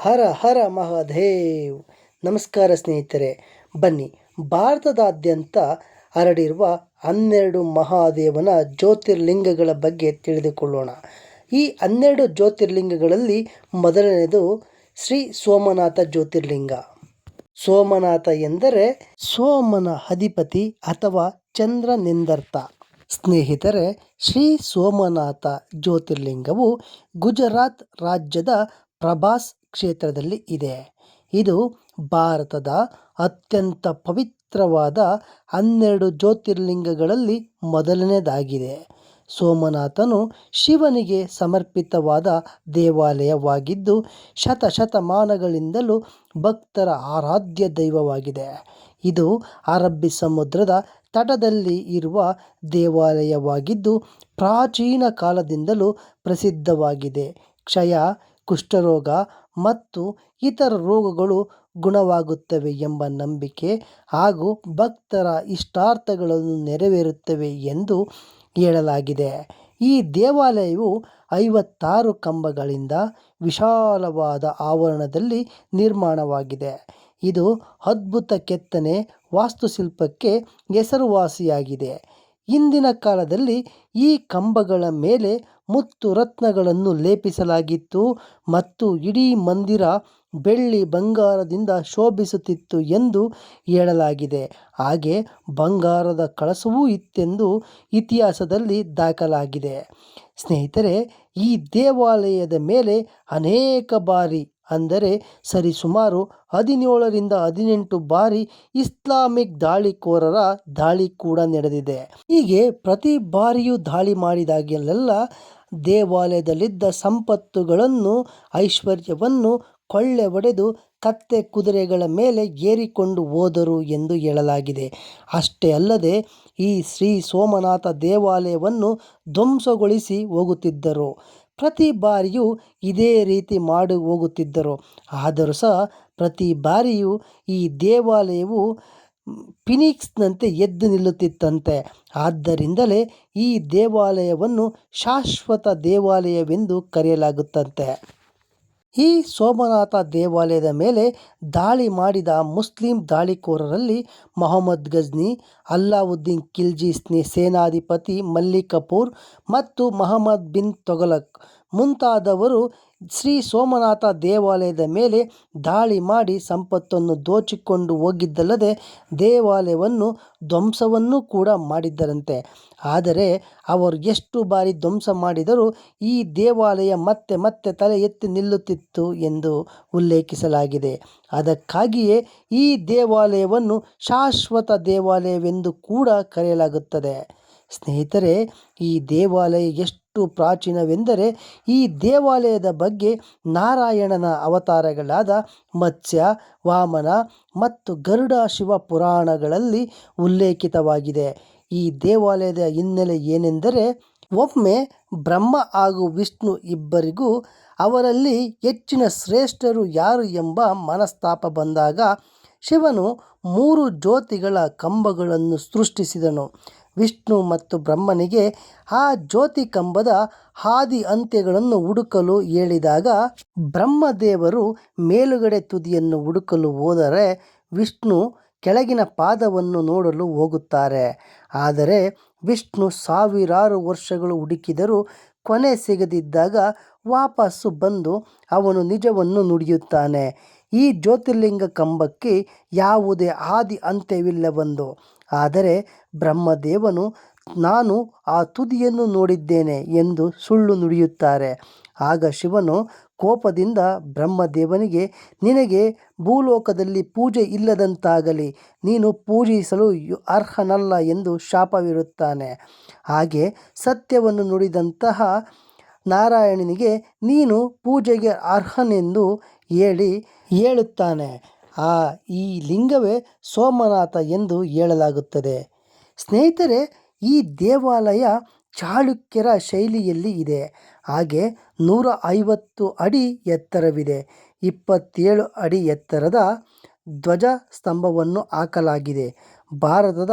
ಹರ ಹರ ಮಹಾದೇವ್. ನಮಸ್ಕಾರ ಸ್ನೇಹಿತರೆ, ಬನ್ನಿ ಭಾರತದಾದ್ಯಂತ ಹರಡಿರುವ ಹನ್ನೆರಡು ಮಹಾದೇವನ ಜ್ಯೋತಿರ್ಲಿಂಗಗಳ ಬಗ್ಗೆ ತಿಳಿದುಕೊಳ್ಳೋಣ. ಈ ಹನ್ನೆರಡು ಜ್ಯೋತಿರ್ಲಿಂಗಗಳಲ್ಲಿ ಮೊದಲನೆಯದು ಶ್ರೀ ಸೋಮನಾಥ ಜ್ಯೋತಿರ್ಲಿಂಗ. ಸೋಮನಾಥ ಎಂದರೆ ಸೋಮನ ಅಧಿಪತಿ ಅಥವಾ ಚಂದ್ರನೆಂದರ್ಥ. ಸ್ನೇಹಿತರೆ, ಶ್ರೀ ಸೋಮನಾಥ ಜ್ಯೋತಿರ್ಲಿಂಗವು ಗುಜರಾತ್ ರಾಜ್ಯದ ಪ್ರಭಾಸ್ ಕ್ಷೇತ್ರದಲ್ಲಿ ಇದೆ. ಇದು ಭಾರತದ ಅತ್ಯಂತ ಪವಿತ್ರವಾದ ಹನ್ನೆರಡು ಜ್ಯೋತಿರ್ಲಿಂಗಗಳಲ್ಲಿ ಮೊದಲನೇದಾಗಿದೆ ಸೋಮನಾಥನು ಶಿವನಿಗೆ ಸಮರ್ಪಿತವಾದ ದೇವಾಲಯವಾಗಿದ್ದು ಶತಶತಮಾನಗಳಿಂದಲೂ ಭಕ್ತರ ಆರಾಧ್ಯ ದೈವವಾಗಿದೆ. ಇದು ಅರಬ್ಬಿ ಸಮುದ್ರದ ತಟದಲ್ಲಿ ಇರುವ ದೇವಾಲಯವಾಗಿದ್ದು ಪ್ರಾಚೀನ ಕಾಲದಿಂದಲೂ ಪ್ರಸಿದ್ಧವಾಗಿದೆ. ಕ್ಷಯ, ಕುಷ್ಠರೋಗ ಮತ್ತು ಇತರ ರೋಗಗಳು ಗುಣವಾಗುತ್ತವೆ ಎಂಬ ನಂಬಿಕೆ ಹಾಗೂ ಭಕ್ತರ ಇಷ್ಟಾರ್ಥಗಳನ್ನು ನೆರವೇರುತ್ತವೆ ಎಂದು ಹೇಳಲಾಗಿದೆ. ಈ ದೇವಾಲಯವು ಐವತ್ತಾರು ಕಂಬಗಳಿಂದ ವಿಶಾಲವಾದ ಆವರಣದಲ್ಲಿ ನಿರ್ಮಾಣವಾಗಿದೆ. ಇದು ಅದ್ಭುತ ಕೆತ್ತನೆ ವಾಸ್ತುಶಿಲ್ಪಕ್ಕೆ ಹೆಸರುವಾಸಿಯಾಗಿದೆ. ಹಿಂದಿನ ಕಾಲದಲ್ಲಿ ಈ ಕಂಬಗಳ ಮೇಲೆ ಮುತ್ತು ರತ್ನಗಳನ್ನು ಲೇಪಿಸಲಾಗಿತ್ತು ಮತ್ತು ಇಡೀ ಮಂದಿರ ಬೆಳ್ಳಿ ಬಂಗಾರದಿಂದ ಶೋಭಿಸುತ್ತಿತ್ತು ಎಂದು ಹೇಳಲಾಗಿದೆ. ಹಾಗೆ ಬಂಗಾರದ ಕಳಸವೂ ಇತ್ತೆಂದು ಇತಿಹಾಸದಲ್ಲಿ ದಾಖಲಾಗಿದೆ. ಸ್ನೇಹಿತರೆ, ಈ ದೇವಾಲಯದ ಮೇಲೆ ಅನೇಕ ಬಾರಿ ಅಂದರೆ ಸರಿಸುಮಾರು ಹದಿನೇಳರಿಂದ ಹದಿನೆಂಟು ಬಾರಿ ಇಸ್ಲಾಮಿಕ್ ದಾಳಿಕೋರರ ದಾಳಿ ಕೂಡ ನಡೆದಿದೆ. ಹೀಗೆ ಪ್ರತಿ ಬಾರಿಯೂ ದಾಳಿ ಮಾಡಿದಾಗಲೆಲ್ಲ ದೇವಾಲಯದಲ್ಲಿದ್ದ ಸಂಪತ್ತುಗಳನ್ನು, ಐಶ್ವರ್ಯವನ್ನು ಕೊಳ್ಳೆ ಒಡೆದು ಕತ್ತೆ ಕುದುರೆಗಳ ಮೇಲೆ ಏರಿಕೊಂಡು ಹೋದರು ಎಂದು ಹೇಳಲಾಗಿದೆ. ಅಷ್ಟೇ ಅಲ್ಲದೆ ಈ ಶ್ರೀ ಸೋಮನಾಥ ದೇವಾಲಯವನ್ನು ಧ್ವಂಸಗೊಳಿಸಿ ಹೋಗುತ್ತಿದ್ದರು. ಪ್ರತಿ ಬಾರಿಯೂ ಇದೇ ರೀತಿ ಮಾಡಿ ಹೋಗುತ್ತಿದ್ದರು. ಆದರೂ ಸಹ ಪ್ರತಿ ಬಾರಿಯೂ ಈ ದೇವಾಲಯವು ಫಿನಿಕ್ಸ್ನಂತೆ ಎದ್ದು ನಿಲ್ಲುತ್ತಿತ್ತಂತೆ. ಆದ್ದರಿಂದಲೇ ಈ ದೇವಾಲಯವನ್ನು ಶಾಶ್ವತ ದೇವಾಲಯವೆಂದು ಕರೆಯಲಾಗುತ್ತಂತೆ. ಈ ಸೋಮನಾಥ ದೇವಾಲಯದ ಮೇಲೆ ದಾಳಿ ಮಾಡಿದ ಮುಸ್ಲಿಂ ದಾಳಿಕೋರರಲ್ಲಿ ಮೊಹಮ್ಮದ್ ಗಜ್ನಿ, ಅಲ್ಲಾವುದ್ದೀನ್ ಖಿಲ್ಜಿ ಸೇನಾಧಿಪತಿ ಮಲ್ಲಿಕ್ ಕಪೂರ್ ಮತ್ತು ಮಹಮ್ಮದ್ ಬಿನ್ ತೊಗಲಕ್ ಮುಂತಾದವರು ಶ್ರೀ ಸೋಮನಾಥ ದೇವಾಲಯದ ಮೇಲೆ ದಾಳಿ ಮಾಡಿ ಸಂಪತ್ತನ್ನು ದೋಚಿಕೊಂಡು ಹೋಗಿದ್ದಲ್ಲದೆ ದೇವಾಲಯವನ್ನು ಧ್ವಂಸವನ್ನು ಕೂಡ ಮಾಡಿದ್ದರಂತೆ. ಆದರೆ ಅವರು ಎಷ್ಟು ಬಾರಿ ಧ್ವಂಸ ಮಾಡಿದರೂ ಈ ದೇವಾಲಯ ಮತ್ತೆ ಮತ್ತೆ ತಲೆ ಎತ್ತಿ ನಿಲ್ಲುತ್ತಿತ್ತು ಎಂದು ಉಲ್ಲೇಖಿಸಲಾಗಿದೆ. ಅದಕ್ಕಾಗಿಯೇ ಈ ದೇವಾಲಯವನ್ನು ಶಾಶ್ವತ ದೇವಾಲಯವೆಂದು ಕೂಡ ಕರೆಯಲಾಗುತ್ತದೆ. ಸ್ನೇಹಿತರೆ, ಈ ದೇವಾಲಯ ಎಷ್ಟು ಪ್ರಾಚೀನವೆಂದರೆ ಈ ದೇವಾಲಯದ ಬಗ್ಗೆ ನಾರಾಯಣನ ಅವತಾರಗಳಾದ ಮತ್ಸ್ಯ, ವಾಮನ ಮತ್ತು ಗರುಡ ಶಿವ ಪುರಾಣಗಳಲ್ಲಿ ಉಲ್ಲೇಖಿತವಾಗಿದೆ. ಈ ದೇವಾಲಯದ ಹಿನ್ನೆಲೆ ಏನೆಂದರೆ, ಒಮ್ಮೆ ಬ್ರಹ್ಮ ಹಾಗೂ ವಿಷ್ಣು ಇಬ್ಬರಿಗೂ ಅವರಲ್ಲಿ ಹೆಚ್ಚಿನ ಶ್ರೇಷ್ಠರು ಯಾರು ಎಂಬ ಮನಸ್ತಾಪ ಬಂದಾಗ ಶಿವನು ಮೂರು ಜ್ಯೋತಿಗಳ ಕಂಬಗಳನ್ನು ಸೃಷ್ಟಿಸಿದನು. ವಿಷ್ಣು ಮತ್ತು ಬ್ರಹ್ಮನಿಗೆ ಆ ಜ್ಯೋತಿ ಕಂಬದ ಹಾದಿ ಅಂತ್ಯಗಳನ್ನು ಹುಡುಕಲು ಹೇಳಿದಾಗ ಬ್ರಹ್ಮದೇವರು ಮೇಲುಗಡೆ ತುದಿಯನ್ನು ಹುಡುಕಲು ಹೋದರೆ ವಿಷ್ಣು ಕೆಳಗಿನ ಪಾದವನ್ನು ನೋಡಲು ಹೋಗುತ್ತಾರೆ. ಆದರೆ ವಿಷ್ಣು ಸಾವಿರಾರು ವರ್ಷಗಳು ಹುಡುಕಿದರೂ ಕೊನೆ ಸಿಗದಿದ್ದಾಗ ವಾಪಸ್ಸು ಬಂದು ಅವನು ನಿಜವನ್ನು ನುಡಿಯುತ್ತಾನೆ. ಈ ಜ್ಯೋತಿರ್ಲಿಂಗ ಕಂಬಕ್ಕೆ ಯಾವುದೇ ಆದಿ ಅಂತ್ಯವಿಲ್ಲವೆಂದು ಆದರೆ ಬ್ರಹ್ಮದೇವನು, ನಾನು ಆ ತುದಿಯನ್ನು ನೋಡಿದ್ದೇನೆ ಎಂದು ಸುಳ್ಳು ನುಡಿಯುತ್ತಾರೆ. ಆಗ ಶಿವನು ಕೋಪದಿಂದ ಬ್ರಹ್ಮದೇವನಿಗೆ, ನಿನಗೆ ಭೂಲೋಕದಲ್ಲಿ ಪೂಜೆ ಇಲ್ಲದಂತಾಗಲಿ, ನೀನು ಪೂಜಿಸಲು ಅರ್ಹನಲ್ಲ ಎಂದು ಶಾಪವಿರುತ್ತಾನೆ. ಹಾಗೆ ಸತ್ಯವನ್ನು ನುಡಿದಂತಹ ನಾರಾಯಣನಿಗೆ, ನೀನು ಪೂಜೆಗೆ ಅರ್ಹನೆಂದು ಹೇಳಿ, ಹೇಳುತ್ತಾನೆ. ಆ ಈ ಲಿಂಗವೇ ಸೋಮನಾಥ ಎಂದು ಹೇಳಲಾಗುತ್ತದೆ. ಸ್ನೇಹಿತರೆ, ಈ ದೇವಾಲಯ ಚಾಳುಕ್ಯರ ಶೈಲಿಯಲ್ಲಿ ಇದೆ. ಹಾಗೆ ನೂರ ಐವತ್ತು ಅಡಿ ಎತ್ತರವಿದೆ. ಇಪ್ಪತ್ತೇಳು ಅಡಿ ಎತ್ತರದ ಧ್ವಜ ಸ್ತಂಭವನ್ನು ಹಾಕಲಾಗಿದೆ. ಭಾರತದ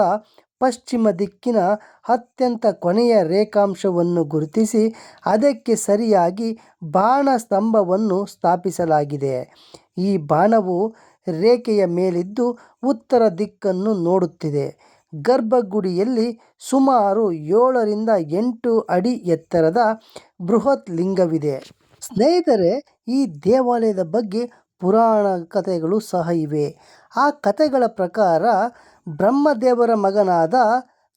ಪಶ್ಚಿಮ ದಿಕ್ಕಿನ ಅತ್ಯಂತ ಕೊನೆಯ ರೇಖಾಂಶವನ್ನು ಗುರುತಿಸಿ ಅದಕ್ಕೆ ಸರಿಯಾಗಿ ಬಾಣ ಸ್ತಂಭವನ್ನು ಸ್ಥಾಪಿಸಲಾಗಿದೆ. ಈ ಬಾಣವು ರೇಖೆಯ ಮೇಲಿದ್ದು ಉತ್ತರ ದಿಕ್ಕನ್ನು ನೋಡುತ್ತಿದೆ. ಗರ್ಭಗುಡಿಯಲ್ಲಿ ಸುಮಾರು ಏಳರಿಂದ ಎಂಟು ಅಡಿ ಎತ್ತರದ ಬೃಹತ್ ಲಿಂಗವಿದೆ. ಸ್ನೇಹಿತರೆ, ಈ ದೇವಾಲಯದ ಬಗ್ಗೆ ಪುರಾಣ ಕಥೆಗಳು ಸಹ ಇವೆ. ಆ ಕಥೆಗಳ ಪ್ರಕಾರ ಬ್ರಹ್ಮದೇವರ ಮಗನಾದ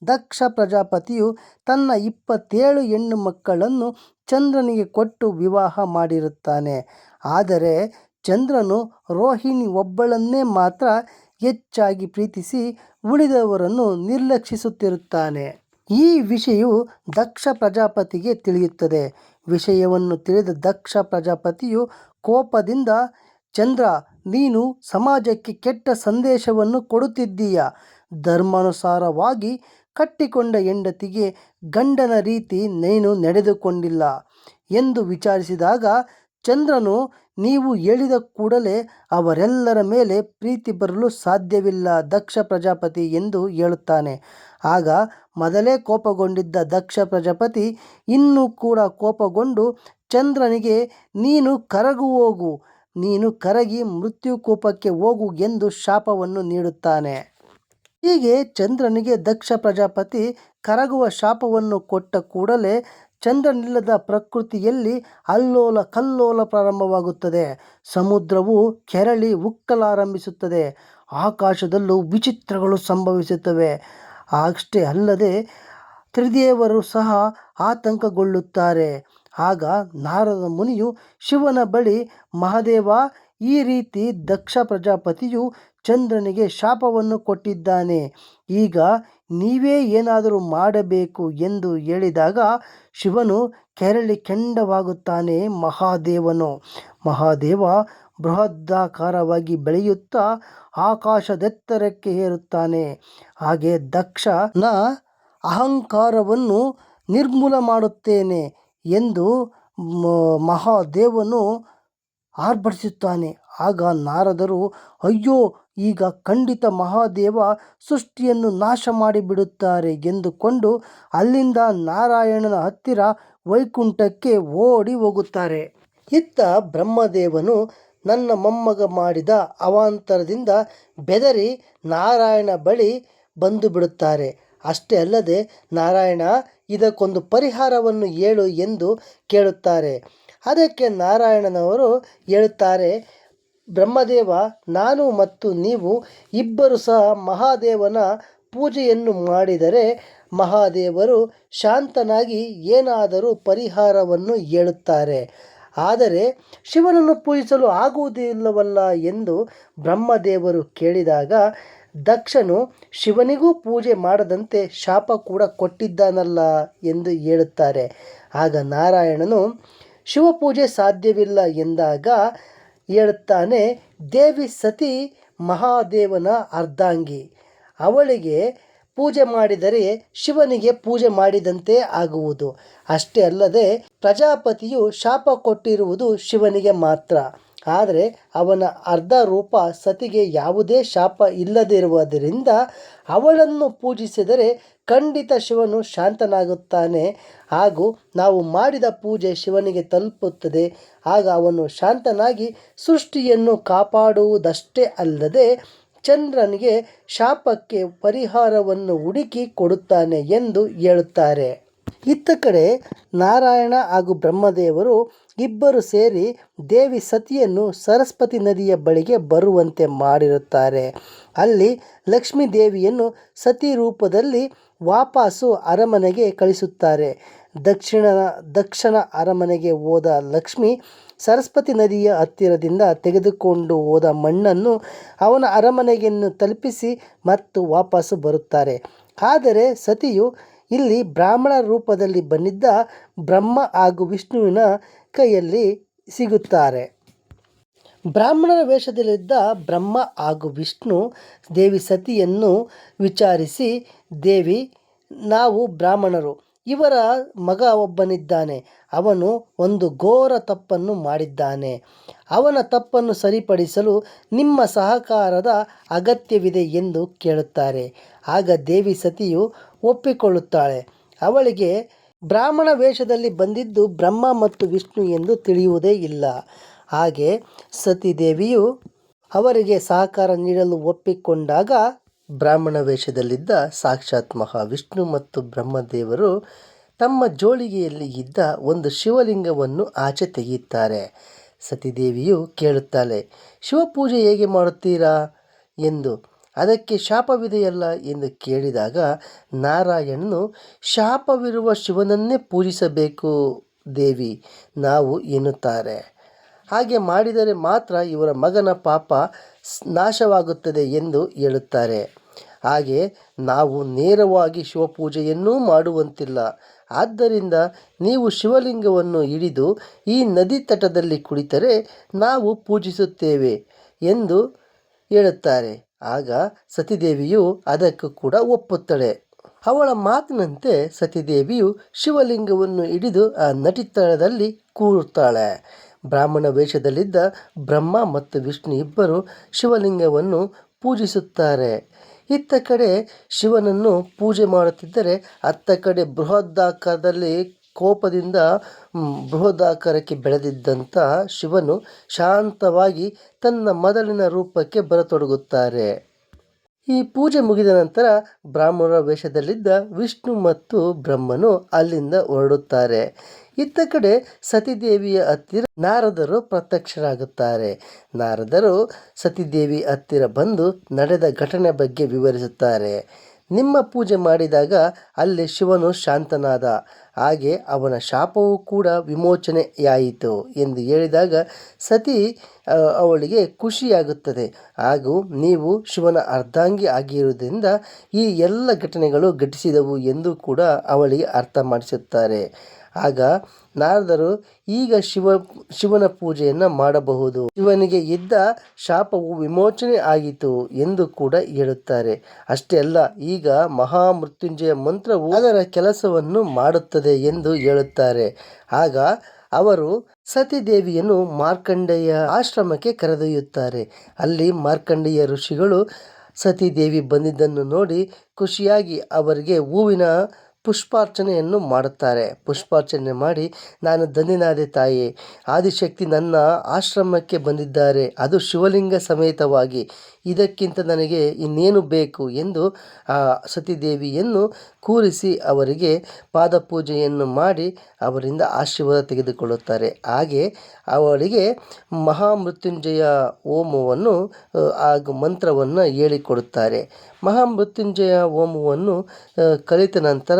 ದಕ್ಷ ಪ್ರಜಾಪತಿಯು ತನ್ನ ಇಪ್ಪತ್ತೇಳು ಹೆಣ್ಣು ಮಕ್ಕಳನ್ನು ಚಂದ್ರನಿಗೆ ಕೊಟ್ಟು ವಿವಾಹ ಮಾಡಿರುತ್ತಾನೆ. ಆದರೆ ಚಂದ್ರನು ರೋಹಿಣಿ ಒಬ್ಬಳನ್ನೇ ಮಾತ್ರ ಹೆಚ್ಚಾಗಿ ಪ್ರೀತಿಸಿ ಉಳಿದವರನ್ನು ನಿರ್ಲಕ್ಷಿಸುತ್ತಿರುತ್ತಾನೆ. ಈ ವಿಷಯವು ದಕ್ಷ ಪ್ರಜಾಪತಿಗೆ ತಿಳಿಯುತ್ತದೆ. ವಿಷಯವನ್ನು ತಿಳಿದ ದಕ್ಷ ಪ್ರಜಾಪತಿಯು ಕೋಪದಿಂದ, ಚಂದ್ರ, ನೀನು ಸಮಾಜಕ್ಕೆ ಕೆಟ್ಟ ಸಂದೇಶವನ್ನು ಕೊಡುತ್ತಿದ್ದೀಯ? ಧರ್ಮಾನುಸಾರವಾಗಿ ಕಟ್ಟಿಕೊಂಡ ಹೆಂಡತಿಗೆ ಗಂಡನ ರೀತಿ ನೀನು ನಡೆದುಕೊಂಡಿಲ್ಲ ಎಂದು ವಿಚಾರಿಸಿದಾಗ, ಚಂದ್ರನು ನೀವು ಹೇಳಿದ ಕೂಡಲೇ ಅವರೆಲ್ಲರ ಮೇಲೆ ಪ್ರೀತಿ ಬರಲು ಸಾಧ್ಯವಿಲ್ಲ, ದಕ್ಷ ಪ್ರಜಾಪತಿ ಎಂದು ಹೇಳುತ್ತಾನೆ. ಆಗ ಮೊದಲೇ ಕೋಪಗೊಂಡಿದ್ದ ದಕ್ಷ ಪ್ರಜಾಪತಿ ಇನ್ನೂ ಕೂಡ ಕೋಪಗೊಂಡು, ಚಂದ್ರನಿಗೆ, ನೀನು ಕರಗು ಹೋಗು, ನೀನು ಕರಗಿ ಮೃತ್ಯು ಕೋಪಕ್ಕೆ ಹೋಗು ಎಂದು ಶಾಪವನ್ನು ನೀಡುತ್ತಾನೆ. ಹೀಗೆ ಚಂದ್ರನಿಗೆ ದಕ್ಷ ಪ್ರಜಾಪತಿ ಕರಗುವ ಶಾಪವನ್ನು ಕೊಟ್ಟ ಕೂಡಲೇ ಚಂದ್ರನಿಲ್ಲದ ಪ್ರಕೃತಿಯಲ್ಲಿ ಅಲ್ಲೋಲ ಕಲ್ಲೋಲ ಪ್ರಾರಂಭವಾಗುತ್ತದೆ. ಸಮುದ್ರವು ಕೆರಳಿ ಉಕ್ಕಲಾರಂಭಿಸುತ್ತದೆ. ಆಕಾಶದಲ್ಲೂ ವಿಚಿತ್ರಗಳು ಸಂಭವಿಸುತ್ತವೆ. ಅಷ್ಟೇ ಅಲ್ಲದೆ ತ್ರಿದೇವರು ಸಹ ಆತಂಕಗೊಳ್ಳುತ್ತಾರೆ. ಆಗ ನಾರದ ಮುನಿಯು ಶಿವನ ಬಳಿ, ಮಹಾದೇವ, ಈ ರೀತಿ ದಕ್ಷ ಪ್ರಜಾಪತಿಯು ಚಂದ್ರನಿಗೆ ಶಾಪವನ್ನು ಕೊಟ್ಟಿದ್ದಾನೆ. ಈಗ ನೀವೇ ಏನಾದರೂ ಮಾಡಬೇಕು ಎಂದು ಹೇಳಿದಾಗ ಶಿವನು ಕೆರಳಿ ಕೆಂಡವಾಗುತ್ತಾನೆ ಮಹಾದೇವನು. ಮಹಾದೇವ ಬೃಹದಾಕಾರವಾಗಿ ಬೆಳೆಯುತ್ತಾ ಆಕಾಶದೆತ್ತರಕ್ಕೆ ಏರುತ್ತಾನೆ. ಹಾಗೆ ದಕ್ಷನ ಅಹಂಕಾರವನ್ನು ನಿರ್ಮೂಲ ಮಾಡುತ್ತೇನೆ ಎಂದು ಮಹಾದೇವನು ಆರ್ಭಟಿಸುತ್ತಾನೆ. ಆಗ ನಾರದರು, ಅಯ್ಯೋ ಈಗ ಖಂಡಿತ ಮಹಾದೇವ ಸೃಷ್ಟಿಯನ್ನು ನಾಶ ಮಾಡಿಬಿಡುತ್ತಾರೆ ಎಂದುಕೊಂಡು ಅಲ್ಲಿಂದ ನಾರಾಯಣನ ಹತ್ತಿರ ವೈಕುಂಠಕ್ಕೆ ಓಡಿ ಹೋಗುತ್ತಾರೆ. ಇತ್ತ ಬ್ರಹ್ಮದೇವನು ನನ್ನ ಮೊಮ್ಮಗ ಮಾಡಿದ ಅವಾಂತರದಿಂದ ಬೆದರಿ ನಾರಾಯಣ ಬಳಿ ಬಂದು ಬಿಡುತ್ತಾರೆ ಅಷ್ಟೇ ಅಲ್ಲದೆ ನಾರಾಯಣ ಇದಕ್ಕೊಂದು ಪರಿಹಾರವನ್ನು ಹೇಳು ಎಂದು ಕೇಳುತ್ತಾರೆ. ಅದಕ್ಕೆ ನಾರಾಯಣನವರು ಹೇಳುತ್ತಾರೆ ಬ್ರಹ್ಮದೇವ, ನಾನು ಮತ್ತು ನೀವು ಇಬ್ಬರು ಸಹ ಮಹಾದೇವನ ಪೂಜೆಯನ್ನು ಮಾಡಿದರೆ ಮಹಾದೇವರು ಶಾಂತನಾಗಿ ಏನಾದರೂ ಪರಿಹಾರವನ್ನು ಹೇಳುತ್ತಾರೆ. ಆದರೆ ಶಿವನನ್ನು ಪೂಜಿಸಲು ಆಗುವುದಿಲ್ಲವಲ್ಲ ಎಂದು ಬ್ರಹ್ಮದೇವರು ಕೇಳಿದಾಗ, ದಕ್ಷನು ಶಿವನಿಗೂ ಪೂಜೆ ಮಾಡದಂತೆ ಶಾಪ ಕೂಡ ಕೊಟ್ಟಿದ್ದಾನಲ್ಲ ಎಂದು ಹೇಳುತ್ತಾರೆ. ಆಗ ನಾರಾಯಣನು, ಶಿವಪೂಜೆ ಸಾಧ್ಯವಿಲ್ಲ ಎಂದಾಗ ಹೇಳುತ್ತಾನೆ, ದೇವಿ ಸತಿ ಮಹಾದೇವನ ಅರ್ಧಾಂಗಿ. ಅವಳಿಗೆ ಪೂಜೆ ಮಾಡಿದರೆ ಶಿವನಿಗೆ ಪೂಜೆ ಮಾಡಿದಂತೆ ಆಗುವುದು. ಅಷ್ಟೇ ಅಲ್ಲದೆ ಪ್ರಜಾಪತಿಯು ಶಾಪ ಕೊಟ್ಟಿರುವುದು ಶಿವನಿಗೆ ಮಾತ್ರ. ಆದರೆ ಅವನ ಅರ್ಧ ರೂಪ ಸತಿಗೆ ಯಾವುದೇ ಶಾಪ ಇಲ್ಲದಿರುವುದರಿಂದ ಅವಳನ್ನು ಪೂಜಿಸಿದರೆ ಖಂಡಿತ ಶಿವನು ಶಾಂತನಾಗುತ್ತಾನೆ ಹಾಗೂ ನಾವು ಮಾಡಿದ ಪೂಜೆ ಶಿವನಿಗೆ ತಲುಪುತ್ತದೆ. ಆಗ ಅವನು ಶಾಂತನಾಗಿ ಸೃಷ್ಟಿಯನ್ನು ಕಾಪಾಡುವುದಷ್ಟೇ ಅಲ್ಲದೆ ಚಂದ್ರನಿಗೆ ಶಾಪಕ್ಕೆ ಪರಿಹಾರವನ್ನು ಹುಡುಕಿ ಕೊಡುತ್ತಾನೆ ಎಂದು ಹೇಳುತ್ತಾರೆ. ಇತ್ತ ಕಡೆ ನಾರಾಯಣ ಹಾಗೂ ಬ್ರಹ್ಮದೇವರು ಇಬ್ಬರು ಸೇರಿ ದೇವಿ ಸತಿಯನ್ನು ಸರಸ್ವತಿ ನದಿಯ ಬಳಿಗೆ ಬರುವಂತೆ ಮಾಡಿರುತ್ತಾರೆ. ಅಲ್ಲಿ ಲಕ್ಷ್ಮೀ ದೇವಿಯನ್ನು ಸತಿ ರೂಪದಲ್ಲಿ ವಾಪಸ್ಸು ಅರಮನೆಗೆ ಕಳಿಸುತ್ತಾರೆ. ದಕ್ಷಿಣ ದಕ್ಷಿಣ ಅರಮನೆಗೆ ಹೋದ ಲಕ್ಷ್ಮಿ ಸರಸ್ವತಿ ನದಿಯ ಹತ್ತಿರದಿಂದ ತೆಗೆದುಕೊಂಡು ಹೋದ ಮಣ್ಣನ್ನು ಅವನ ಅರಮನೆಯನ್ನು ತಲುಪಿಸಿ ಮತ್ತು ವಾಪಸ್ಸು ಬರುತ್ತಾರೆ. ಆದರೆ ಸತಿಯು ಇಲ್ಲಿ ಬ್ರಾಹ್ಮಣ ರೂಪದಲ್ಲಿ ಬಂದಿದ್ದ ಬ್ರಹ್ಮ ಹಾಗೂ ವಿಷ್ಣುವಿನ ಕೈಯಲ್ಲಿ ಸಿಗುತ್ತಾರೆ. ಬ್ರಾಹ್ಮಣರ ವೇಷದಲ್ಲಿದ್ದ ಬ್ರಹ್ಮ ಹಾಗೂ ವಿಷ್ಣು ದೇವಿ ಸತಿಯನ್ನು ವಿಚಾರಿಸಿ, ದೇವಿ, ನಾವು ಬ್ರಾಹ್ಮಣರು. ಇವರ ಮಗ ಒಬ್ಬನಿದ್ದಾನೆ. ಅವನು ಒಂದು ಘೋರ ತಪ್ಪನ್ನು ಮಾಡಿದ್ದಾನೆ. ಅವನ ತಪ್ಪನ್ನು ಸರಿಪಡಿಸಲು ನಿಮ್ಮ ಸಹಕಾರದ ಅಗತ್ಯವಿದೆ ಎಂದು ಕೇಳುತ್ತಾರೆ. ಆಗ ದೇವಿ ಸತಿಯು ಒಪ್ಪಿಕೊಳ್ಳುತ್ತಾಳೆ. ಅವಳಿಗೆ ಬ್ರಾಹ್ಮಣ ವೇಷದಲ್ಲಿ ಬಂದಿದ್ದು ಬ್ರಹ್ಮ ಮತ್ತು ವಿಷ್ಣು ಎಂದು ತಿಳಿಯುವುದೇ ಇಲ್ಲ. ಹಾಗೆ ಸತಿದೇವಿಯು ಅವರಿಗೆ ಸಹಕಾರ ನೀಡಲು ಒಪ್ಪಿಕೊಂಡಾಗ ಬ್ರಾಹ್ಮಣ ವೇಷದಲ್ಲಿದ್ದ ಸಾಕ್ಷಾತ್ ಮಹಾವಿಷ್ಣು ಮತ್ತು ಬ್ರಹ್ಮದೇವರು ತಮ್ಮ ಜೋಳಿಗೆಯಲ್ಲಿ ಇದ್ದ ಒಂದು ಶಿವಲಿಂಗವನ್ನು ಆಚೆ ತೆಗೆಯುತ್ತಾರೆ. ಸತೀದೇವಿಯು ಕೇಳುತ್ತಾಳೆ, ಶಿವಪೂಜೆ ಹೇಗೆ ಮಾಡುತ್ತೀರಾ? ಎಂದು. ಅದಕ್ಕೆ ಶಾಪವಿದೆಯಲ್ಲ ಎಂದು ಕೇಳಿದಾಗ ನಾರಾಯಣನು, ಶಾಪವಿರುವ ಶಿವನನ್ನೇ ಪೂಜಿಸಬೇಕು ದೇವಿ ನಾವು ಎನ್ನುತ್ತಾರೆ. ಹಾಗೆ ಮಾಡಿದರೆ ಮಾತ್ರ ಇವರ ಮಗನ ಪಾಪ ನಾಶವಾಗುತ್ತದೆ ಎಂದು ಹೇಳುತ್ತಾರೆ. ಹಾಗೆ ನಾವು ನೇರವಾಗಿ ಶಿವಪೂಜೆಯನ್ನೂ ಮಾಡುವಂತಿಲ್ಲ. ಆದ್ದರಿಂದ ನೀವು ಶಿವಲಿಂಗವನ್ನು ಹಿಡಿದು ಈ ನದಿ ತಟದಲ್ಲಿ ಕುಳಿತರೆ ನಾವು ಪೂಜಿಸುತ್ತೇವೆ ಎಂದು ಹೇಳುತ್ತಾರೆ. ಆಗ ಸತಿದೇವಿಯು ಅದಕ್ಕೂ ಕೂಡ ಒಪ್ಪುತ್ತಳೆ. ಅವಳ ಮಾತಿನಂತೆ ಸತಿದೇವಿಯು ಶಿವಲಿಂಗವನ್ನು ಹಿಡಿದು ಆ ನಟಿತಳದಲ್ಲಿ ಕೂರುತ್ತಾಳೆ. ಬ್ರಾಹ್ಮಣ ವೇಷದಲ್ಲಿದ್ದ ಬ್ರಹ್ಮ ಮತ್ತು ವಿಷ್ಣು ಇಬ್ಬರು ಶಿವಲಿಂಗವನ್ನು ಪೂಜಿಸುತ್ತಾರೆ. ಇತ್ತ ಕಡೆ ಶಿವನನ್ನು ಪೂಜೆ ಮಾಡುತ್ತಿದ್ದರೆ ಅತ್ತ ಕಡೆ ಬೃಹದಾಕಾರದಲ್ಲಿ ಕೋಪದಿಂದ ಬೃಹದಾಕಾರಕ್ಕೆ ಬೆಳೆದಿದ್ದಂಥ ಶಿವನು ಶಾಂತವಾಗಿ ತನ್ನ ಮೊದಲಿನ ರೂಪಕ್ಕೆ ಬರತೊಡಗುತ್ತಾರೆ. ಈ ಪೂಜೆ ಮುಗಿದ ನಂತರ ಬ್ರಾಹ್ಮಣರ ವೇಷದಲ್ಲಿದ್ದ ವಿಷ್ಣು ಮತ್ತು ಬ್ರಹ್ಮನು ಅಲ್ಲಿಂದ ಹೊರಡುತ್ತಾರೆ. ಇತ್ತ ಕಡೆ ಸತಿದೇವಿಯ ಹತ್ತಿರ ನಾರದರು ಪ್ರತ್ಯಕ್ಷರಾಗುತ್ತಾರೆ. ನಾರದರು ಸತಿದೇವಿ ಹತ್ತಿರ ಬಂದು ನಡೆದ ಘಟನೆ ಬಗ್ಗೆ ವಿವರಿಸುತ್ತಾರೆ. ನಿಮ್ಮ ಪೂಜೆ ಮಾಡಿದಾಗ ಅಲ್ಲಿ ಶಿವನು ಶಾಂತನಾದ. ಹಾಗೆ ಅವನ ಶಾಪವೂ ಕೂಡ ವಿಮೋಚನೆಯಾಯಿತು ಎಂದು ಹೇಳಿದಾಗ ಸತಿ ಅವಳಿಗೆ ಖುಷಿಯಾಗುತ್ತದೆ. ಹಾಗೂ ನೀವು ಶಿವನ ಅರ್ಧಾಂಗಿ ಆಗಿರುವುದರಿಂದ ಈ ಎಲ್ಲ ಘಟನೆಗಳು ಘಟಿಸಿದವು ಎಂದು ಕೂಡ ಅವಳಿಗೆ ಅರ್ಥ ಮಾಡಿಸುತ್ತಾರೆ. ಆಗ ನಾರದರು ಈಗ ಶಿವ, ಶಿವನ ಪೂಜೆಯನ್ನು ಮಾಡಬಹುದು. ಶಿವನಿಗೆ ಇದ್ದ ಶಾಪವು ವಿಮೋಚನೆ ಆಗಿತು ಎಂದು ಕೂಡ ಹೇಳುತ್ತಾರೆ. ಅಷ್ಟೇ ಅಲ್ಲ, ಈಗ ಮಹಾಮೃತ್ಯುಂಜಯ ಮಂತ್ರವು ಅದರ ಕೆಲಸವನ್ನು ಮಾಡುತ್ತದೆ ಎಂದು ಹೇಳುತ್ತಾರೆ. ಆಗ ಅವರು ಸತಿದೇವಿಯನ್ನು ಮಾರ್ಕಂಡೇಯ ಆಶ್ರಮಕ್ಕೆ ಕರೆದೊಯ್ಯುತ್ತಾರೆ. ಅಲ್ಲಿ ಮಾರ್ಕಂಡೇಯ ಋಷಿಗಳು ಸತಿದೇವಿ ಬಂದಿದ್ದನ್ನು ನೋಡಿ ಖುಷಿಯಾಗಿ ಅವರಿಗೆ ಹೂವಿನ ಪುಷ್ಪಾರ್ಚನೆಯನ್ನು ಮಾಡುತ್ತಾರೆ. ಪುಷ್ಪಾರ್ಚನೆ ಮಾಡಿ, ನಾನು ಧನ್ಯನಾದೆ ತಾಯಿ, ಆದಿಶಕ್ತಿ ನನ್ನ ಆಶ್ರಮಕ್ಕೆ ಬಂದಿದ್ದಾರೆ, ಅದು ಶಿವಲಿಂಗ ಸಮೇತವಾಗಿ, ಇದಕ್ಕಿಂತ ನನಗೆ ಇನ್ನೇನು ಬೇಕು? ಎಂದು ಆ ಸತಿದೇವಿಯನ್ನು ಕೂರಿಸಿ ಅವರಿಗೆ ಪಾದಪೂಜೆಯನ್ನು ಮಾಡಿ ಅವರಿಂದ ಆಶೀರ್ವಾದ ತೆಗೆದುಕೊಳ್ಳುತ್ತಾರೆ. ಹಾಗೆ ಅವಳಿಗೆ ಮಹಾಮೃತ್ಯುಂಜಯ ಹೋಮವನ್ನು ಹಾಗೂ ಮಂತ್ರವನ್ನು ಹೇಳಿಕೊಡುತ್ತಾರೆ. ಮಹಾಮೃತ್ಯುಂಜಯ ಹೋಮವನ್ನು ಕಲಿತ ನಂತರ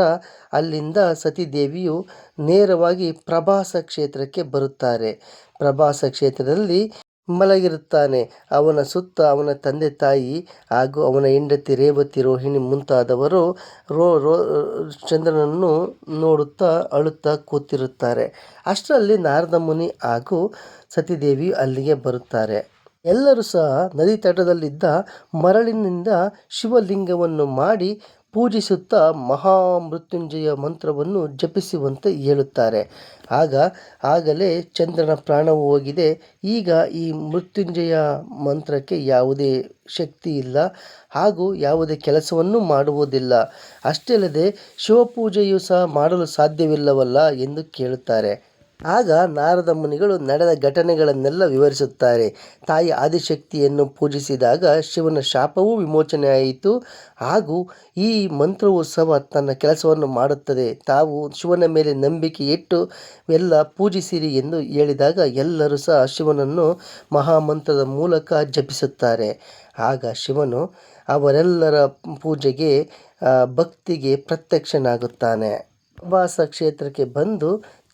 ಅಲ್ಲಿಂದ ಸತೀದೇವಿಯು ನೇರವಾಗಿ ಪ್ರಭಾಸ ಕ್ಷೇತ್ರಕ್ಕೆ ಬರುತ್ತಾರೆ. ಪ್ರಭಾಸ ಕ್ಷೇತ್ರದಲ್ಲಿ ಮಲಗಿರುತ್ತಾನೆ. ಅವನ ಸುತ್ತ ಅವನ ತಂದೆ ತಾಯಿ ಹಾಗೂ ಅವನ ಹೆಂಡತಿ ರೇವತಿ, ರೋಹಿಣಿ ಮುಂತಾದವರು ರೋ ರೋ, ಚಂದ್ರನನ್ನು ನೋಡುತ್ತಾ ಅಳುತ್ತಾ ಕೂತಿರುತ್ತಾರೆ. ಅಷ್ಟರಲ್ಲಿ ನಾರದ ಮುನಿ ಹಾಗೂ ಸತೀದೇವಿ ಅಲ್ಲಿಗೆ ಬರುತ್ತಾರೆ. ಎಲ್ಲರೂ ಸಹ ನದಿ ತಟದಲ್ಲಿದ್ದ ಮರಳಿನಿಂದ ಶಿವಲಿಂಗವನ್ನು ಮಾಡಿ ಪೂಜಿಸುತ್ತಾ ಮಹಾಮೃತ್ಯುಂಜಯ ಮಂತ್ರವನ್ನು ಜಪಿಸುವಂತೆ ಹೇಳುತ್ತಾರೆ. ಆಗ, ಆಗಲೇ ಚಂದ್ರನ ಪ್ರಾಣವು ಹೋಗಿದೆ. ಈಗ ಈ ಮೃತ್ಯುಂಜಯ ಮಂತ್ರಕ್ಕೆ ಯಾವುದೇ ಶಕ್ತಿ ಇಲ್ಲ. ಹಾಗೂ ಯಾವುದೇ ಕೆಲಸವನ್ನು ಮಾಡುವುದಿಲ್ಲ. ಅಷ್ಟೇ ಅಲ್ಲದೆ ಶಿವಪೂಜೆಯು ಸಹ ಮಾಡಲು ಸಾಧ್ಯವಿಲ್ಲವಲ್ಲ ಎಂದು ಕೇಳುತ್ತಾರೆ. ಆಗ ನಾರದ ಮುನಿಗಳು ನಡೆದ ಘಟನೆಗಳನ್ನೆಲ್ಲ ವಿವರಿಸುತ್ತಾರೆ. ತಾಯಿ ಆದಿಶಕ್ತಿಯನ್ನು ಪೂಜಿಸಿದಾಗ ಶಿವನ ಶಾಪವೂ ವಿಮೋಚನೆಯಾಯಿತು. ಹಾಗೂ ಈ ಮಂತ್ರೋತ್ಸವ ತನ್ನ ಕೆಲಸವನ್ನು ಮಾಡುತ್ತದೆ. ತಾವು ಶಿವನ ಮೇಲೆ ನಂಬಿಕೆ ಇಟ್ಟು ಎಲ್ಲ ಪೂಜಿಸಿರಿ ಎಂದು ಹೇಳಿದಾಗ ಎಲ್ಲರೂ ಸಹ ಶಿವನನ್ನು ಮಹಾಮಂತ್ರದ ಮೂಲಕ ಜಪಿಸುತ್ತಾರೆ. ಆಗ ಶಿವನು ಅವರೆಲ್ಲರ ಪೂಜೆಗೆ ಭಕ್ತಿಗೆ ಪ್ರತ್ಯಕ್ಷನಾಗುತ್ತಾನೆ. ಉಪವಾಸ ಕ್ಷೇತ್ರಕ್ಕೆ ಬಂದು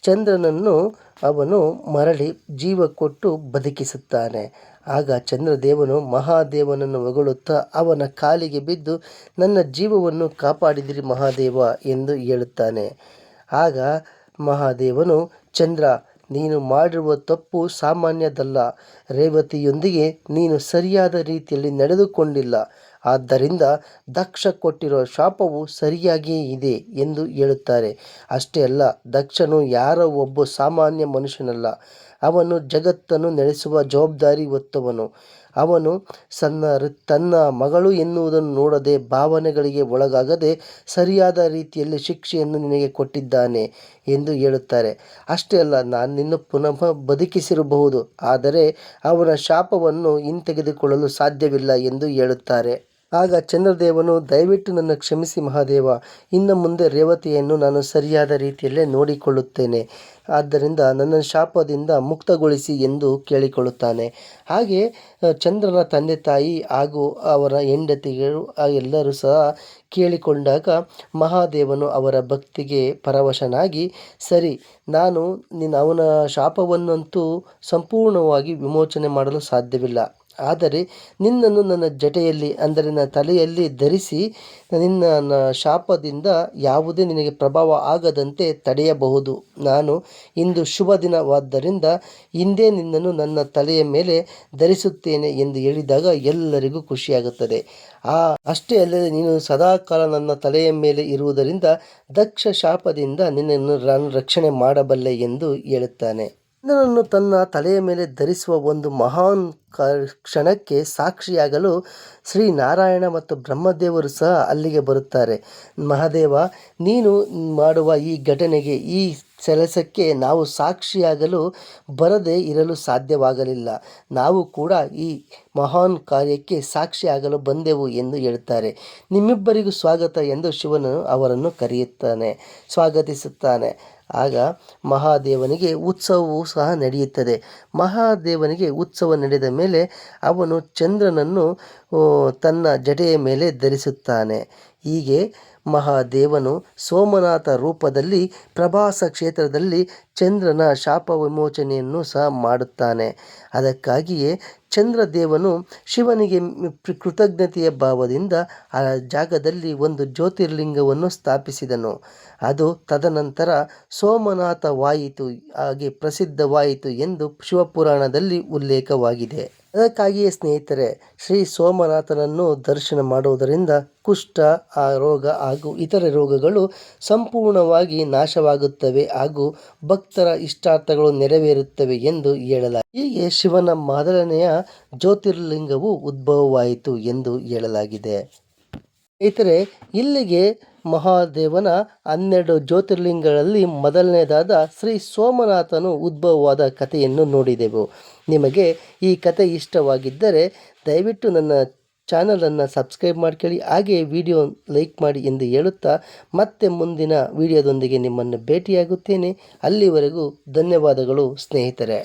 ಚಂದ್ರನನ್ನು ಅವನು ಮರಳಿ ಜೀವ ಕೊಟ್ಟು ಬದುಕಿಸುತ್ತಾನೆ. ಆಗ ಚಂದ್ರದೇವನು ಮಹಾದೇವನನ್ನು ಹೊಗಳುತ್ತಾ ಅವನ ಕಾಲಿಗೆ ಬಿದ್ದು, ನನ್ನ ಜೀವವನ್ನು ಕಾಪಾಡಿದಿರಿ ಮಹಾದೇವ ಎಂದು ಹೇಳುತ್ತಾನೆ. ಆಗ ಮಹಾದೇವನು, ಚಂದ್ರ, ನೀನು ಮಾಡಿರುವ ತಪ್ಪು ಸಾಮಾನ್ಯದಲ್ಲ. ರೇವತಿಯೊಂದಿಗೆ ನೀನು ಸರಿಯಾದ ರೀತಿಯಲ್ಲಿ ನಡೆದುಕೊಂಡಿಲ್ಲ. ಆದ್ದರಿಂದ ದಕ್ಷ ಕೊಟ್ಟಿರುವ ಶಾಪವು ಸರಿಯಾಗಿಯೇ ಇದೆ ಎಂದು ಹೇಳುತ್ತಾರೆ. ಅಷ್ಟೇ ಅಲ್ಲ, ದಕ್ಷನು ಯಾರೋ ಒಬ್ಬ ಸಾಮಾನ್ಯ ಮನುಷ್ಯನಲ್ಲ. ಅವನು ಜಗತ್ತನ್ನು ನಡೆಸುವ ಜವಾಬ್ದಾರಿ ಹೊತ್ತವನು. ಅವನು ಸನ್ನ ತನ್ನ ಮಗಳು ಎನ್ನುವುದನ್ನು ನೋಡದೆ ಭಾವನೆಗಳಿಗೆ ಒಳಗಾಗದೆ ಸರಿಯಾದ ರೀತಿಯಲ್ಲಿ ಶಿಕ್ಷೆಯನ್ನು ನಿನಗೆ ಕೊಟ್ಟಿದ್ದಾನೆ ಎಂದು ಹೇಳುತ್ತಾರೆ. ಅಷ್ಟೇ ಅಲ್ಲ, ನಾನು ನಿನ್ನ ಪುನಃ ಬದುಕಿಸಿರಬಹುದು, ಆದರೆ ಅವನ ಶಾಪವನ್ನು ಹಿಂತೆಗೆದುಕೊಳ್ಳಲು ಸಾಧ್ಯವಿಲ್ಲ ಎಂದು ಹೇಳುತ್ತಾರೆ. ಆಗ ಚಂದ್ರದೇವನು, ದಯವಿಟ್ಟು ನನ್ನ ಕ್ಷಮಿಸಿ ಮಹಾದೇವ, ಇನ್ನು ಮುಂದೆ ರೇವತಿಯನ್ನು ನಾನು ಸರಿಯಾದ ರೀತಿಯಲ್ಲೇ ನೋಡಿಕೊಳ್ಳುತ್ತೇನೆ. ಆದ್ದರಿಂದ ನನ್ನ ಶಾಪದಿಂದ ಮುಕ್ತಗೊಳಿಸಿ ಎಂದು ಕೇಳಿಕೊಳ್ಳುತ್ತಾನೆ. ಹಾಗೆ ಚಂದ್ರನ ತಂದೆ ತಾಯಿ ಹಾಗೂ ಅವರ ಹೆಂಡತಿಗಳು ಎಲ್ಲರೂ ಸಹ ಕೇಳಿಕೊಂಡಾಗ ಮಹಾದೇವನು ಅವರ ಭಕ್ತಿಗೆ ಪರವಶನಾಗಿ, ಸರಿ, ನಾನು ನಿನ್ನ ಅವನ ಶಾಪವನ್ನಂತೂ ಸಂಪೂರ್ಣವಾಗಿ ವಿಮೋಚನೆ ಮಾಡಲು ಸಾಧ್ಯವಿಲ್ಲ. ಆದರೆ ನಿನ್ನನ್ನು ನನ್ನ ಜಟೆಯಲ್ಲಿ, ಅಂದರೆ ನನ್ನ ತಲೆಯಲ್ಲಿ ಧರಿಸಿ ನಿನ್ನ ಶಾಪದಿಂದ ಯಾವುದೇ ನಿನಗೆ ಪ್ರಭಾವ ಆಗದಂತೆ ತಡೆಯಬಹುದು. ನಾನು ಇಂದು ಶುಭ ದಿನವಾದ್ದರಿಂದ ಹಿಂದೆ ನಿನ್ನನ್ನು ನನ್ನ ತಲೆಯ ಮೇಲೆ ಧರಿಸುತ್ತೇನೆ ಎಂದು ಹೇಳಿದಾಗ ಎಲ್ಲರಿಗೂ ಖುಷಿಯಾಗುತ್ತದೆ. ಆ, ಅಷ್ಟೇ ಅಲ್ಲದೆ ನೀನು ಸದಾಕಾಲ ನನ್ನ ತಲೆಯ ಮೇಲೆ ಇರುವುದರಿಂದ ದಕ್ಷ ಶಾಪದಿಂದ ನಿನ್ನನ್ನು ನಾನು ರಕ್ಷಣೆ ಮಾಡಬಲ್ಲೆ ಎಂದು ಹೇಳುತ್ತಾನೆ. ಚಂದ್ರನನ್ನು ತನ್ನ ತಲೆಯ ಮೇಲೆ ಧರಿಸುವ ಒಂದು ಮಹಾನ್ ಕ್ಷಣಕ್ಕೆ ಸಾಕ್ಷಿಯಾಗಲು ಶ್ರೀ ನಾರಾಯಣ ಮತ್ತು ಬ್ರಹ್ಮದೇವರು ಸಹ ಅಲ್ಲಿಗೆ ಬರುತ್ತಾರೆ. ಮಹಾದೇವ, ನೀನು ಮಾಡುವ ಈ ಘಟನೆಗೆ ಈ ಕೆಲಸಕ್ಕೆ ನಾವು ಸಾಕ್ಷಿಯಾಗಲು ಬರದೇ ಇರಲು ಸಾಧ್ಯವಾಗಲಿಲ್ಲ. ನಾವು ಕೂಡ ಈ ಮಹಾನ್ ಕಾರ್ಯಕ್ಕೆ ಸಾಕ್ಷಿಯಾಗಲು ಬಂದೆವು ಎಂದು ಹೇಳುತ್ತಾರೆ. ನಿಮ್ಮಿಬ್ಬರಿಗೂ ಸ್ವಾಗತ ಎಂದು ಶಿವನು ಅವರನ್ನು ಕರೆಯುತ್ತಾನೆ, ಸ್ವಾಗತಿಸುತ್ತಾನೆ. ಆಗ ಮಹಾದೇವನಿಗೆ ಉತ್ಸವವೂ ಸಹ ನಡೆಯುತ್ತದೆ. ಮಹಾದೇವನಿಗೆ ಉತ್ಸವ ನಡೆದ ಮೇಲೆ ಅವನು ಚಂದ್ರನನ್ನು ತನ್ನ ಜಡೆಯ ಮೇಲೆ ಧರಿಸುತ್ತಾನೆ. ಹೀಗೆ ಮಹಾದೇವನು ಸೋಮನಾಥ ರೂಪದಲ್ಲಿ ಪ್ರಭಾಸ ಕ್ಷೇತ್ರದಲ್ಲಿ ಚಂದ್ರನ ಶಾಪ ವಿಮೋಚನೆಯನ್ನು ಸಹ ಮಾಡುತ್ತಾನೆ. ಅದಕ್ಕಾಗಿಯೇ ಚಂದ್ರದೇವನು ಶಿವನಿಗೆ ಕೃತಜ್ಞತೆಯ ಭಾವದಿಂದ ಆ ಜಾಗದಲ್ಲಿ ಒಂದು ಜ್ಯೋತಿರ್ಲಿಂಗವನ್ನು ಸ್ಥಾಪಿಸಿದನು. ಅದು ತದನಂತರ ಸೋಮನಾಥವಾಯಿತು, ಹಾಗೆ ಪ್ರಸಿದ್ಧವಾಯಿತು ಎಂದು ಶಿವಪುರಾಣದಲ್ಲಿ ಉಲ್ಲೇಖವಾಗಿದೆ. ಅದಕ್ಕಾಗಿಯೇ ಸ್ನೇಹಿತರೆ, ಶ್ರೀ ಸೋಮನಾಥನನ್ನು ದರ್ಶನ ಮಾಡುವುದರಿಂದ ಕುಷ್ಠ, ಆ ರೋಗ ಹಾಗೂ ಇತರೆ ರೋಗಗಳು ಸಂಪೂರ್ಣವಾಗಿ ನಾಶವಾಗುತ್ತವೆ ಹಾಗೂ ಭಕ್ತರ ಇಷ್ಟಾರ್ಥಗಳು ನೆರವೇರುತ್ತವೆ ಎಂದು ಹೇಳಲಾಗಿದೆ. ಹೀಗೆ ಶಿವನ ಮೊದಲನೆಯ ಜ್ಯೋತಿರ್ಲಿಂಗವು ಉದ್ಭವವಾಯಿತು ಎಂದು ಹೇಳಲಾಗಿದೆ. ಸ್ನೇಹಿತರೆ, ಇಲ್ಲಿಗೆ ಮಹಾದೇವನ ಹನ್ನೆರಡು ಜ್ಯೋತಿರ್ಲಿಂಗಗಳಲ್ಲಿ ಮೊದಲನೇದಾದ ಶ್ರೀ ಸೋಮನಾಥನು ಉದ್ಭವವಾದ ಕಥೆಯನ್ನು ನೋಡಿದೆವು. ನಿಮಗೆ ಈ ಕತೆ ಇಷ್ಟವಾಗಿದ್ದರೆ ದಯವಿಟ್ಟು ನನ್ನ ಚಾನಲನ್ನು ಸಬ್ಸ್ಕ್ರೈಬ್ ಮಾಡ್ಕೊಳ್ಳಿ ಹಾಗೆ ವಿಡಿಯೋ ಲೈಕ್ ಮಾಡಿ ಎಂದು ಹೇಳುತ್ತಾ ಮತ್ತೆ ಮುಂದಿನ ವಿಡಿಯೋದೊಂದಿಗೆ ನಿಮ್ಮನ್ನು ಭೇಟಿಯಾಗುತ್ತೇನೆ. ಅಲ್ಲಿವರೆಗೂ ಧನ್ಯವಾದಗಳು ಸ್ನೇಹಿತರೆ.